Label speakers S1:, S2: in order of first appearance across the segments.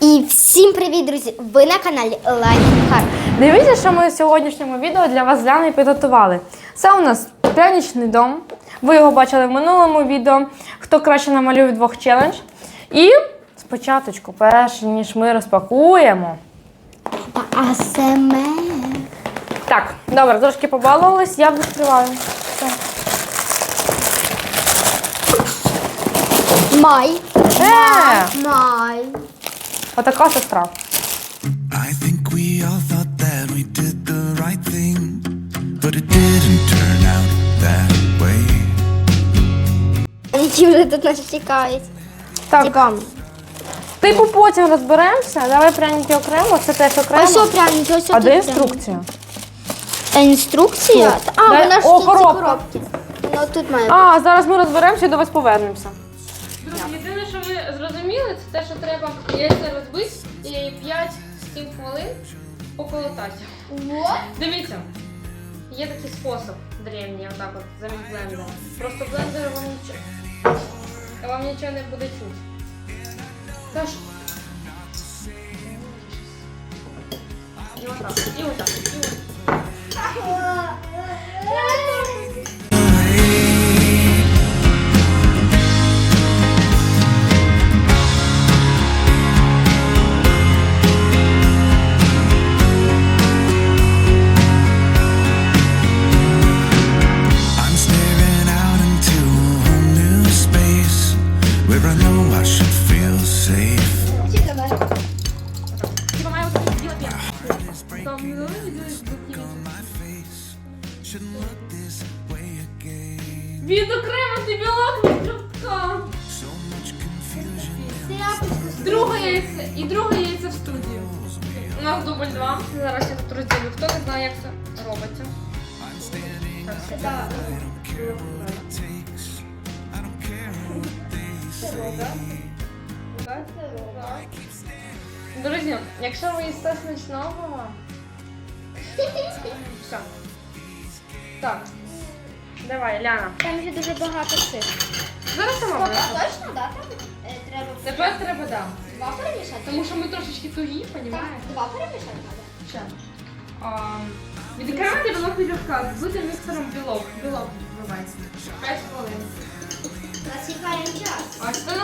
S1: І всім привіт, друзі! Ви на каналі Лайфхак.
S2: Дивіться, що ми в сьогоднішньому відео для вас з Ляною підготували. Це у нас пряничний дом. Ви його бачили в минулому відео. Хто краще намалює двох челендж. І спочатку, перш ніж ми розпакуємо.
S1: АСМР.
S2: Так, добре, трошки побалувались, я відкриваю.
S1: Май.
S2: Е,
S1: Май.
S2: Отака сестра.
S3: I think we all thought that we did the right thing, but it didn't turn out that way.
S1: Які вже тут нас чекають.
S2: Так,
S1: Типа,
S2: типу потім розберемося. Давай пряники окремо, це теж окремо.
S1: ось що пряники, ось
S2: А де інструкція?
S1: Та інструкція?
S2: Тут.
S1: А,
S2: Де?
S1: вона ж
S2: О,
S1: тут ці
S2: коробка.
S1: коробки. Ну тут має бути.
S2: А, зараз ми розберемося і до вас повернемося. Друзі, зрозуміли, це те, що треба яйця розбити і 5-7 хвилин поколотати. Дивіться, є такий спосіб древній, отак от замість блендера. Просто блендер вам нічого, вам нічого не буде чути. Тож. І отак, і отак. Окремості білок від жовтка. Друге яйце і друге яйце в студії. У нас дубль два. Зараз я тут розділю. Хто не знає, як це робиться. Так. Друзі, якщо ви їсте смачного. Все. Так. Давай, Ляна.
S1: Там ще дуже багато цих.
S2: Зараз сама будеш.
S1: Точно, да? Там треба
S2: Тепер треба да.
S1: два перемішати?
S2: Тому що ми трошечки тугі, понімаєш?
S1: Два перемішати треба?
S2: Ще. А, білок від жовтка, збити міксером білок. Білок відбувається. 5 хвилин.
S1: Насікаємо час.
S2: А що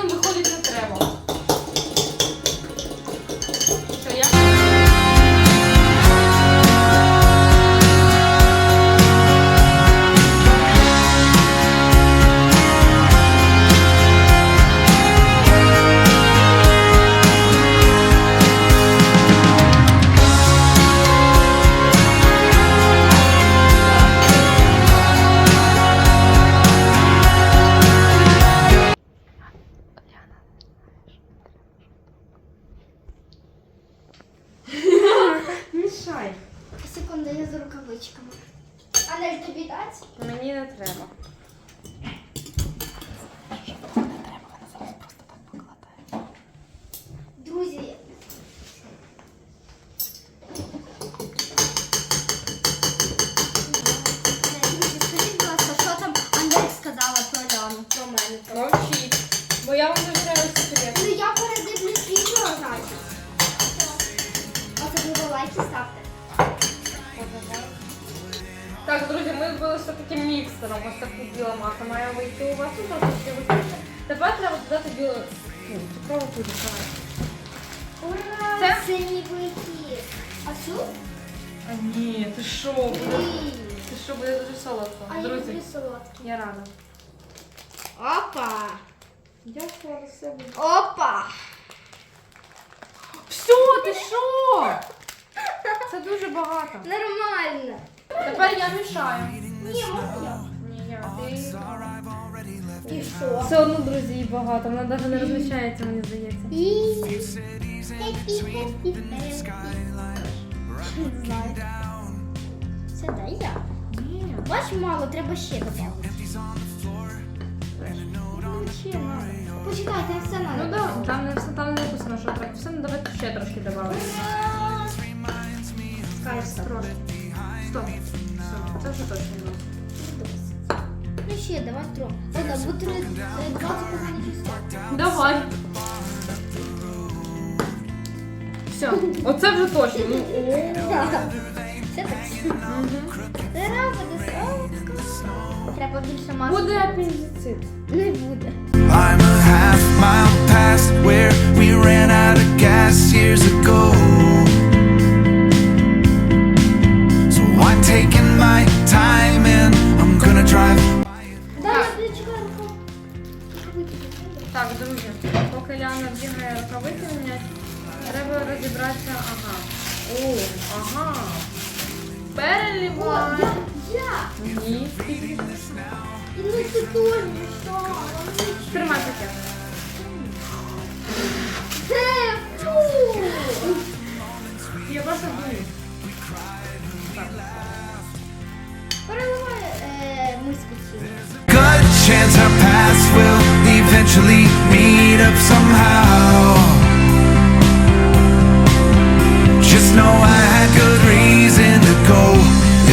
S2: Так, друзі, ми збили все таким міксером. Ось таку біла маса має вийти у вас. Тепер треба додати білу цукрову пудру. Давай.
S1: Ура!
S2: Це?
S1: Це ніби. А цю?
S2: А ні, ти що? буде-
S1: Ні.
S2: Ти що буде дуже солодко.
S1: А я
S2: Друзі,
S1: люблю солодкі.
S2: я рада.
S1: Опа!
S2: Я скоро себе.
S1: Опа!
S2: Все, ти що? Це дуже багато.
S1: Нормально.
S2: Тепер я мішаю.
S1: Ні, можна я?
S2: Ні, я. Ти...
S1: І що?
S2: Все одно, друзі, їй багато. Вона навіть не розміщається, мені здається.
S1: І... Це дай я.
S2: Ні.
S1: Бач, мало, треба ще додати.
S2: Ну, ще надо.
S1: Почекай, там все надо.
S2: Ну да, там не все там не написано, що треба. Все, ну давайте ще трошки додамо.
S1: Скажеш
S2: Трошки. Стоп. Все, це вже точно не.
S1: Ну ще, давай трохи. Ладно, бо три, е, 20 поганих числа.
S2: Давай. Все, оце вже точно. Ну, о.
S1: Це так. Треба буде солодко. Треба більше масла.
S2: Буде апендицит.
S1: Не буде.
S3: I'm a half mile past where we ran out of gas years ago.
S2: Друзі, поки Ляна вдягає рукавиці треба розібратися. Ага. О, ага. Переливай.
S1: Я.
S2: Ні.
S1: І це теж що?
S2: Тримай таке.
S3: Eventually meet up somehow. Just know I had good reason to go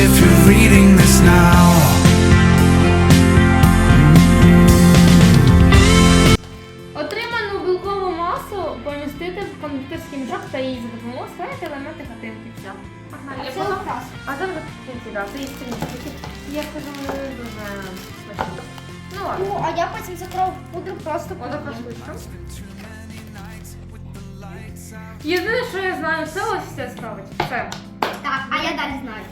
S3: if you're reading this
S2: Єдине, що я знаю, це ось це ставить. Все.
S1: Так, а я далі знаю.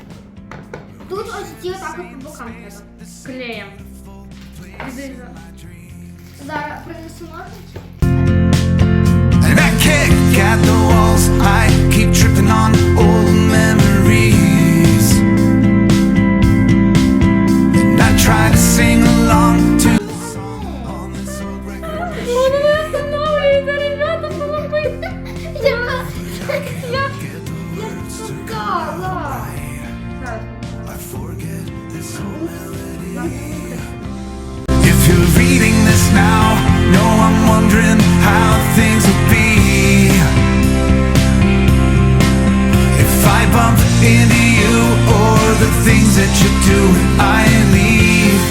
S1: Тут ось ці отак от по бокам треба.
S2: Клеєм. Іди за-
S1: Зараз принесу ножниці.
S3: And I kick at the walls. I keep tripping on old memories. Into you or the things that you do, I leave.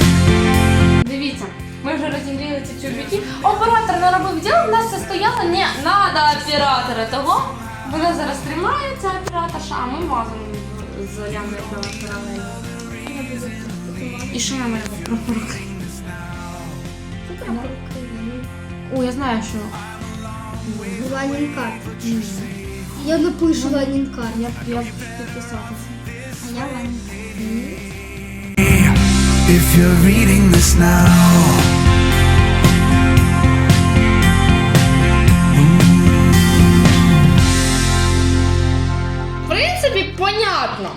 S2: Дивіться, ми вже розігріли ці тюбики. Оператор не робив діло, в нас це стояло не надо оператора того. Вона зараз тримається операторша, а ми мазимо з Яною паралельно. І що нам робити? Руки. О, я знаю, що.
S1: Ладнін карт. Я напишу Ладнін карт.
S2: Я, я підписатися.
S1: А я Ладнін
S3: If you're reading this now.
S2: В принципі, понятно.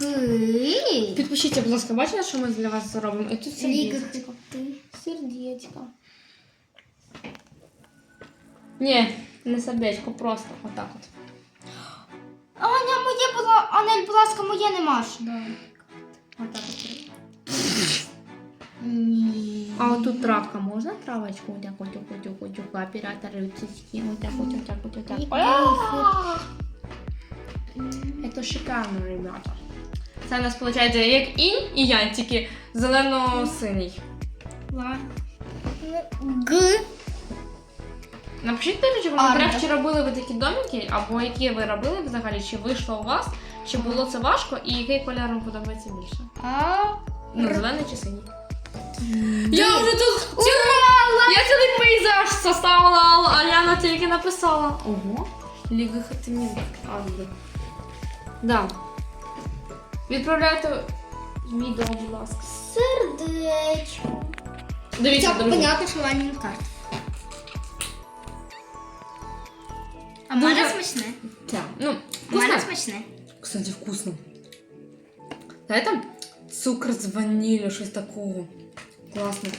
S1: карт.
S2: Підпишіться, будь ласка, бачите, що ми для вас зробимо? І тут
S1: Ліга
S2: сердечко.
S1: ти.
S2: Сердечко. Ні, Не сердечко, просто отак от.
S1: Аня, моє була, Анель, будь ласка, моє не маш.
S2: Отак от. А от тут травка можна травочку? Отак от, от, от, от, от, оператори цицьки, отак от, отак от, отак. Шикарно, ребята. Це у нас виходить як інь і янь, тільки зелено-синій.
S1: Г.
S2: Напишіть, до речі, в
S1: Арно.
S2: коментарях, чи робили ви такі домики, або які ви робили взагалі, чи вийшло у вас, чи було це важко, і який кольор вам подобається більше?
S1: А.
S2: Ну, зелений чи синій? Я вже тут цілу, я цілий пейзаж составила, а Яна тільки написала. Ого, Ліга Хатимін. Азби. Да. Відправляйте відео, будь ласка.
S1: Сердечко.
S2: Дивіться, друзі.
S1: понятно, що Ладнін карт. А
S2: Дуже-
S1: мене смачне.
S2: Так, ну,
S1: У мене
S2: вкусно.
S1: смачне.
S2: Кстати, вкусно. Знаєте, цукор з ваніллю, щось такого. Класно.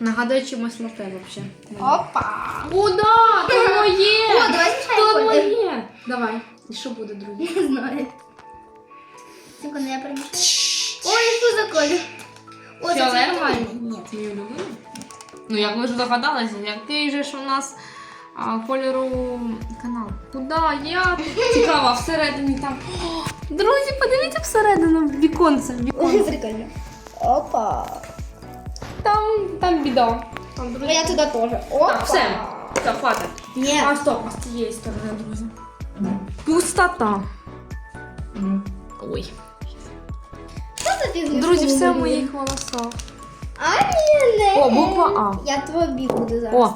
S2: Нагадує чимось лате взагалі.
S1: Опа.
S2: О, да! Моє!
S1: О, давай змішаємо.
S2: моє! Давай. І що буде, друзі?
S1: Не знаю. Тільки не я перемішаю. Ой, що за колір? О, це
S2: Фіолетовий?
S1: Ні.
S2: Мій улюблений? Ну, як ви ж догадалися, який же ж у нас кольору канал. Куда я? Цікаво, всередині там. О, друзі, подивіться всередину віконце.
S1: Ой,
S2: віконце.
S1: прикольно. Опа.
S2: Там, там біда. Там,
S1: А
S2: друзі.
S1: я туди теж. Опа.
S2: Так, все. Все, хватить.
S1: Ні.
S2: А, стоп, а з цієї сторони, друзі. Пустота. Ой.
S1: Що тобі з
S2: Друзі, все в
S1: мішком
S2: моїх волосах.
S1: А ні, не.
S2: О, буква А.
S1: Я тобі буду зараз
S2: О.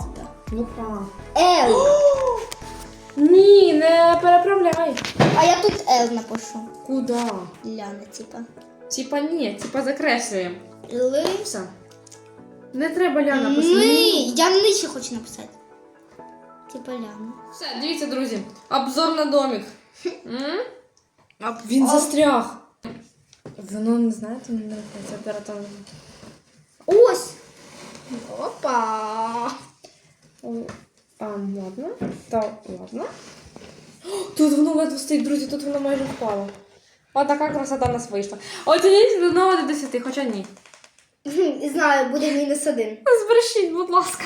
S1: туди.
S2: Буква А.
S1: Л.
S2: Ні, не переправляй.
S1: А я тут Л напишу.
S2: Куда?
S1: Ляна, типа.
S2: Типа ні, типа закреслюємо.
S1: Ли.
S2: Все. Не треба Ляна
S1: Ми.
S2: писати.
S1: Я нижче хочу написати. Типа Ляна.
S2: Все, дивіться, друзі. Обзор на домик. М? Він застряг. Воно не знаєте, не рухається оперативно.
S1: Ось. Опа.
S2: О, А, ладно. Та ладно. Тут воно ледве стоїть, друзі, тут воно майже впало. От така красота у нас вийшла. Оцініть до 1 до 10, хоча ні.
S1: Знаю, буде мінус один.
S2: Збрешіть, будь ласка.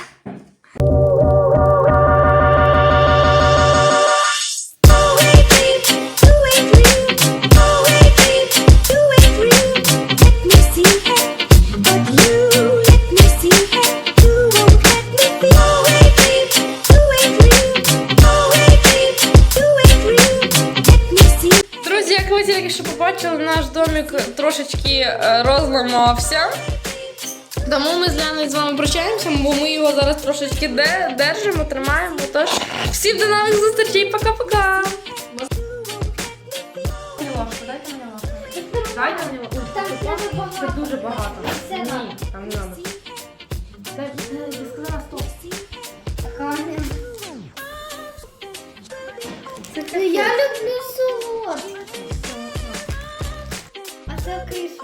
S2: Розламався. Тому ми з Ляною з вами прощаємося, бо ми його зараз трошечки де, держимо, тримаємо. Тож всім до нових зустрічей, пока-пока! Дайте мені. Дайте
S1: багато.
S2: Це дуже багато.
S1: Це
S2: Ні, там не треба. Дай, я сказала стоп.
S1: Така. Я люблю солодке. А це криша.